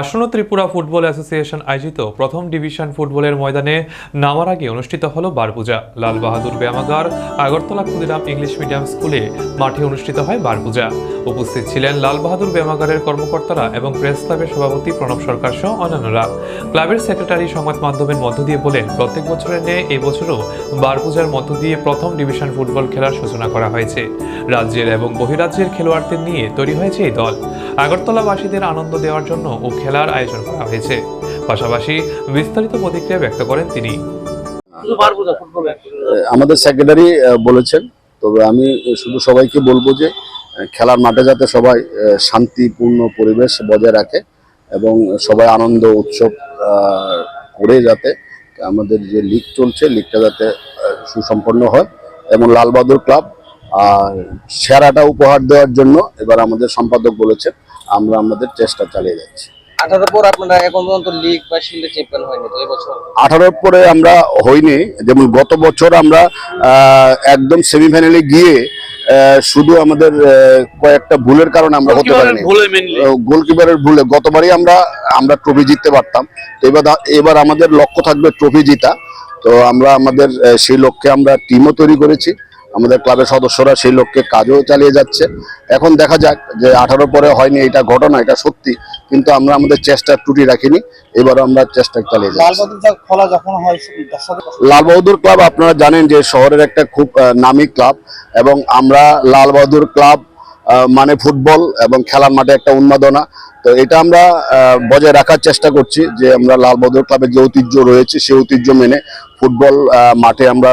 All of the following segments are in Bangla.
আসন্ন ত্রিপুরা ফুটবল অ্যাসোসিয়েশন আয়োজিত প্রথম ডিভিশন ফুটবলের ময়দানে নামার আগে অনুষ্ঠিত হলো বারপূজা। লাল বাহাদুর ব্যায়ামাগার আগরতলা ক্ষুদিরাম ইংলিশ মিডিয়াম স্কুলে মাঠে অনুষ্ঠিত হয় বারপূজা। উপস্থিত ছিলেন লাল বাহাদুর ব্যায়ামাগারের কর্মকর্তারা এবং প্রেস ক্লাবের সভাপতি প্রণব সরকার সহ অন্যান্যরা। ক্লাবের সেক্রেটারি সংবাদ মাধ্যমের মধ্য দিয়ে বলেন, প্রত্যেক বছরের ন্যায় এই বছরও বারপূজার মধ্য দিয়ে প্রথম ডিভিশন ফুটবল খেলার সূচনা করা হয়েছে। রাজ্যের এবং বহিরাজ্যের খেলোয়াড়দের নিয়ে তৈরি হয়েছে এই দল। আগরতলাবাসীদের আনন্দ দেওয়ার জন্য ও খেলার আয়োজন করা হয়েছে। পাশাপাশি বিস্তারিত প্রতিক্রিয়া ব্যক্ত করেন তিনি। আমাদের সেক্রেটারি বলেছেন, তবে আমি শুধু সবাইকে বলব যে খেলার মাঠে যাতে সবাই শান্তিপূর্ণ পরিবেশ বজায় রাখে এবং সবাই আনন্দ, উৎসব করে যাতে আমাদের যে লিগ চলছে লিগটা যাতে সুসম্পন্ন হয় এবং লালবাহাদুর ক্লাব, আর সেরাটা উপহার দেওয়ার জন্য এবার আমাদের সম্পাদক বলেছেন। আমরা আমাদের চেষ্টা চালিয়ে যাচ্ছি। আঠারো পর আপনারা এখন পর্যন্ত লিগ বা শিল্ডে চ্যাম্পিয়ন হয়নি তো এবছর আঠারোর পরে আমরা হইনি যেমন গত বছর আমরা আহ, একদম সেমিফাইনালে গিয়ে আহ, শুধু আমাদের কয়েকটা ভুলের কারণে আমরা হতে পারিনি। গোলকিপারের ভুলে গতবারই আমরা আমরা ট্রফি জিততে পারতাম। তো এবার এবার আমাদের লক্ষ্য থাকবে ট্রফি জিতা। তো আমরা আমাদের সেই লক্ষ্যে আমরা টিমও তৈরি করেছি। আমাদের ক্লাবের সদস্যরা সেই লক্ষ্যে কাজও চালিয়ে যাচ্ছে। এখন দেখা যাক যে আঠারো পরে হয়নি এটা ঘটনা এটা সত্যি কিন্তু আমরা আমাদের চেষ্টা ত্রুটি রাখিনি এবারও আমরা চেষ্টা চালিয়ে যাচ্ছি। হয় লাল বাহাদুর ক্লাব আপনারা জানেন যে শহরের একটা খুব নামি ক্লাব এবং আমরা লাল বাহাদুর ক্লাব মানে ফুটবল এবং খেলার মাঠে একটা উন্মাদনা তো এটা আমরা বজায় রাখার চেষ্টা করছি যে আমরা লাল বাহাদুর ক্লাবের যে ঐতিহ্য রয়েছে সেই ঐতিহ্য মেনে ফুটবল মাঠে আমরা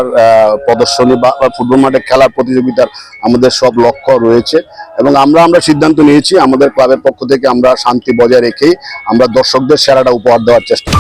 প্রদর্শনী বা ফুটবল মাঠে খেলার প্রতিযোগিতার আমাদের সব লক্ষ্য রয়েছে এবং আমরা আমরা সিদ্ধান্ত নিয়েছি আমাদের ক্লাবের পক্ষ থেকে আমরা শান্তি বজায় রেখেই আমরা দর্শকদের সেরাটা উপহার দেওয়ার চেষ্টা।